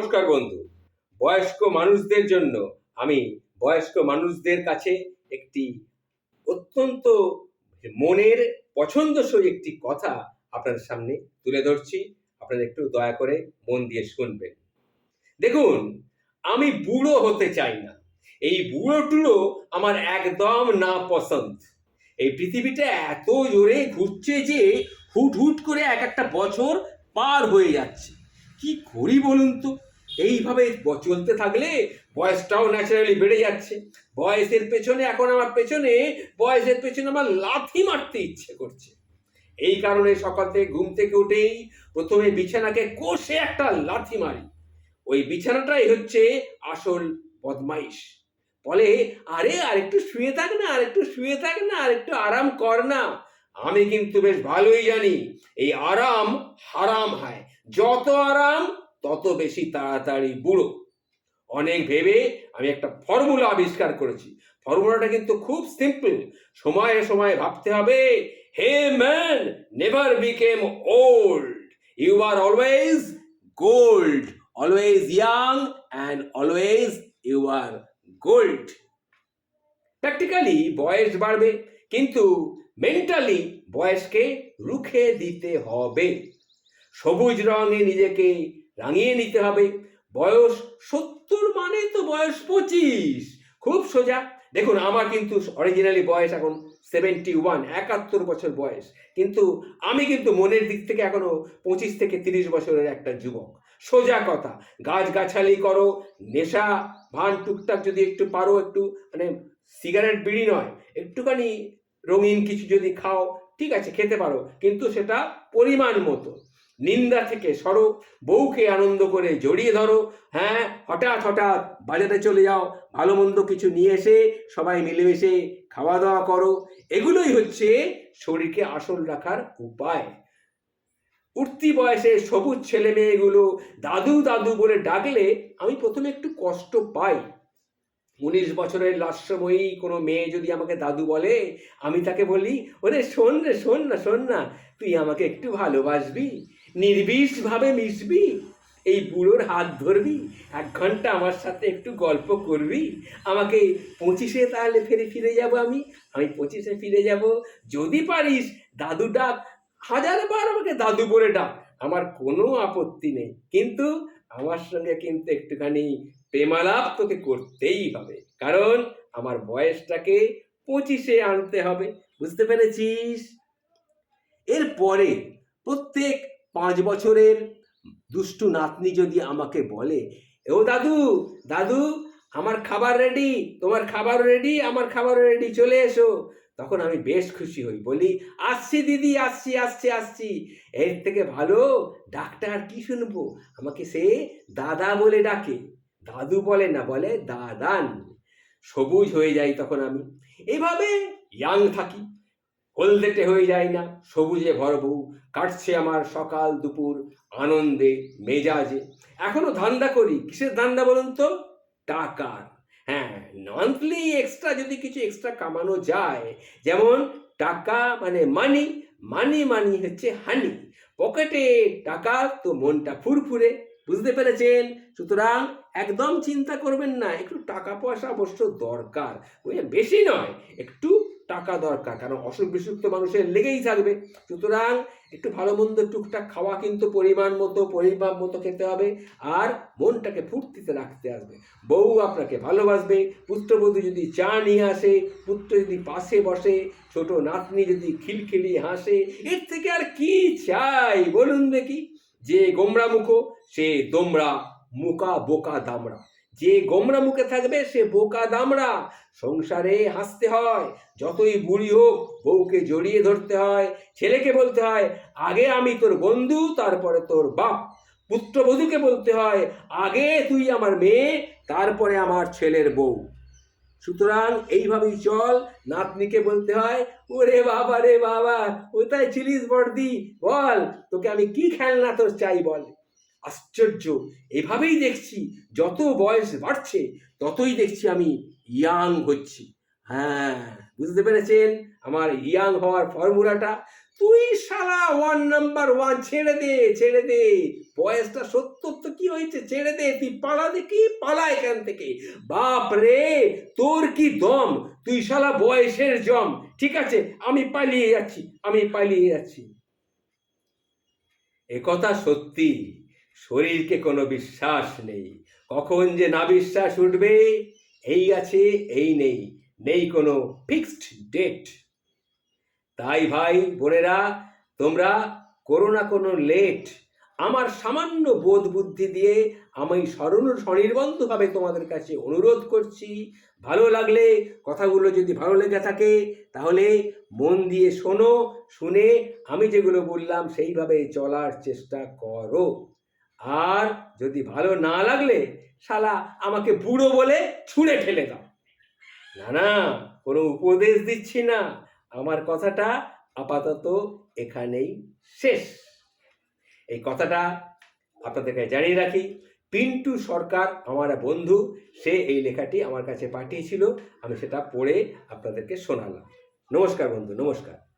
নমস্কার বন্ধু। বয়স্ক মানুষদের জন্য আমি বয়স্ক মানুষদের কাছে একটি অত্যন্ত মনের পছন্দসই একটি কথা আপনাদের সামনে তুলে ধরছি। আপনারা একটু দয়া করে মন দিয়ে শুনবেন। দেখুন, আমি বুড়ো হতে চাই না। এই বুড়ো টুড়ো আমার একদম না পছন্দ এই পৃথিবীটা এত জোরে ঘুরছে যে হুট হুট করে এক একটা বছর পার হয়ে যাচ্ছে। কি করি বলুন তো? এইভাবে চলতে থাকলে বয়সটাও ন্যাচারালি বেড়ে যাচ্ছে। বয়সের পেছনে, এখন আমার পেছনে, বয়সের পেছনে আমার লাথি মারতে ইচ্ছে করছে। এই কারণে সকাল থেকে ঘুম থেকে উঠেই প্রথমে বিছানাকে কষে একটা লাথি মারি। ওই বিছানাটাই হচ্ছে আসল বদমাইশ। বলে, আরে আর একটু শুয়ে থাক না আর একটু শুয়ে থাক না আর একটু আরাম কর না। আমি কিন্তু বেশ ভালোই জানি, এই আরাম হারাম হয়। যত আরাম তত বেশি তাড়াতাড়ি বুড়ো। অনেক ভেবে আমি একটা ফর্মুলা আবিষ্কার করেছি। ফর্মুলাটা কিন্তু খুব সিম্পল সময়ে সময়ে ভাবতে হবে, hey man never become old you are always gold always young and always you are gold practically বয়স বাড়বে, কিন্তু মেন্টালি বয়সকে রুখে দিতে হবে। সবুজ রঙে নিজেকে রাঙিয়ে নিতে হবে। বয়স সত্তর মানে তো বয়স পঁচিশ। খুব সোজা। দেখুন, আমার কিন্তু অরিজিনালি বয়স এখন সেভেন্টি ওয়ান একাত্তর বছর বয়স। কিন্তু আমি কিন্তু মনের দিক থেকে এখনও পঁচিশ থেকে তিরিশ বছরের একটা যুবক। সোজা কথা, গাছগাছালি করো, নেশা, ভান, টুকটাক যদি একটু পারো, একটু মানে সিগারেট বিড়ি নয়, একটুখানি রঙিন কিছু যদি খাও, ঠিক আছে, খেতে পারো। কিন্তু সেটা পরিমাণ মতো। নিন্দা থেকে সরো, বউকে আনন্দ করে জড়িয়ে ধরো। হ্যাঁ হঠাৎ হঠাৎ বাজারে চলে যাও, ভালো মন্দ কিছু নিয়ে এসে সবাই মিলেমিশে খাওয়া দাওয়া করো। এগুলোই হচ্ছে শরীরকে আসল রাখার উপায়। উঠতি বয়সে সবুজ ছেলে মেয়েগুলো দাদু দাদু বলে ডাকলে আমি প্রথমে একটু কষ্ট পাই। উনিশ বছরের লাস্যময়ী কোনো মেয়ে যদি আমাকে দাদু বলে, আমি তাকে বলি, ওরে শোন রে, শোন না শোন না, তুই আমাকে একটু ভালোবাসবি? নির্বিষভাবে মিশবি, এই বুড়োর হাত ধরবি, এক ঘণ্টা আমার সাথে একটু গল্প করবি। আমাকে পঁচিশে তাহলে ফিরে ফিরে যাব আমি। আমি পঁচিশে ফিরে যাব। যদি পারিস, দাদু ডাক। হাজার বার আমাকে দাদু বলে ডাক। আমার কোনো আপত্তি নেই। কিন্তু আমার সঙ্গে কিন্তু একটুখানি প্রেমালাপ তোকে করতেই হবে। কারণ আমার বয়সটাকে পঁচিশে আনতে হবে। বুঝতে পেরেছিস? এরপরে প্রত্যেক পাঁচ বছরের দুষ্টু নাতনি যদি আমাকে বলে ও দাদু দাদু, আমার খাবার রেডি তোমার খাবার রেডি আমার খাবার রেডি চলে এসো। তখন আমি বেশ খুশি হই, বলি, আসছি দিদি, আসছি আসছি আসছি। এর থেকে ভালো ডাক্তার কি শুনব? আমাকে সে দাদা বলে ডাকে। দাদু বলে না, বলে দাদান। সবুজ হয়ে যাই তখন আমি। এইভাবে ইয়াং থাকি। হলদেটে হয়ে যায় না, সবুজে ভরবু কাটছে আমার সকাল দুপুর আনন্দে, মেজাজে। এখনও ধান্দা করি, কিসের ধান্দা বলুন তো? টাকার। হ্যাঁ মান্থলি এক্সট্রা যদি কিছু এক্সট্রা কামানো যায়, যেমন টাকা মানে মানি মানি মানি হচ্ছে হানি পকেটে টাকা তো মনটা ফুরফুরে, বুঝতে পেরেছেন? সুতরাং একদম চিন্তা করবেন না, একটু টাকা পয়সা অবশ্য দরকার। বেশি নয়, একটু টাকা দরকার, কারণ অসুখ বিসুখ তো মানুষের লেগেই থাকবে। সুতরাং একটু ভালো মন্দ টুকটাক খাওয়া কিন্তু পরিমাণ মতো, পরিমাপ মতো খেতে হবে আর মনটাকে ফুর্তিতে রাখতে আসবে। বউ আপনাকে ভালোবাসবে পুত্রবধূ যদি চা নিয়ে আসে, পুত্র যদি পাশে বসে, ছোট নাতনি যদি খিলখিলি হাসে, এর থেকে আর কি চাই বলুন দেখি? যে গোমরা মুখো সে দোমরা মুকা বোকা দামড়া। যে গোমরা মুখে থাকবে সে বোকা দামড়া। সংসারে হাসতে হয়, যতই বুড়ি হোক বউকে জড়িয়ে ধরতে হয়, ছেলেকে বলতে হয়, আগে আমি তোর বন্ধু, তারপরে তোর বাপ। পুত্রবধূকে বলতে হয়, আগে তুই আমার মেয়ে, তারপরে আমার ছেলের বউ। সুতরাং এইভাবেই চল, নাতনিকে বলতে হয়, ওরে বাবা রে বাবা, কোথায় ছিলিস বর্দি বল, তোকে আমি কি খেলনা তোর চাই বল। আশ্চর্য। এভাবেই দেখছি, যত বয়স বাড়ছে, ততই দেখছি আমি ইয়াং হচ্ছি। হ্যাঁ বুঝতে পেরেছেন? আমার ইয়াং হওয়ার ফর্মুলাটা তুই শালা ওয়ান নাম্বার ওয়ান ছেড়ে দে ছেড়ে দে। বয়সটা সত্তর তো কি হয়েছে? ছেড়ে দে, তুই পালা দেখি, পালা এখান থেকে। বাপ রে, তোর কি দম? তুই শালা বয়সের জম। ঠিক আছে, আমি পালিয়ে যাচ্ছি, আমি পালিয়ে যাচ্ছি। একথা সত্যি। শরীরকে কোনো বিশ্বাস নেই। কখন যে না বিশ্বাস উঠবে, এই আছে, এই নেই নেই কোনো ফিক্সড ডেট তাই ভাই, বোনেরা, তোমরা করো না কোনো লেট আমার সামান্য বোধ বুদ্ধি দিয়ে আমি স্মরণ স্বনির্বন্ধভাবে তোমাদের কাছে অনুরোধ করছি, ভালো লাগলে কথাগুলো যদি ভালো লেগে থাকে, তাহলে মন দিয়ে শোনো, শুনে আমি যেগুলো বললাম সেইভাবে চলার চেষ্টা করো। আর যদি ভালো না লাগলে শালা আমাকে বুড়ো বলে ছুঁড়ে ঠেলে দাও। না না, কোনো উপদেশ দিচ্ছি না। আমার কথাটা আপাতত এখানেই শেষ। এই কথাটা আপনাদেরকে জানিয়ে রাখি, পিন্টু সরকার আমার বন্ধু, সে এই লেখাটি আমার কাছে পাঠিয়েছিল, আমি সেটা পড়ে আপনাদেরকে শোনালাম। নমস্কার বন্ধু, নমস্কার।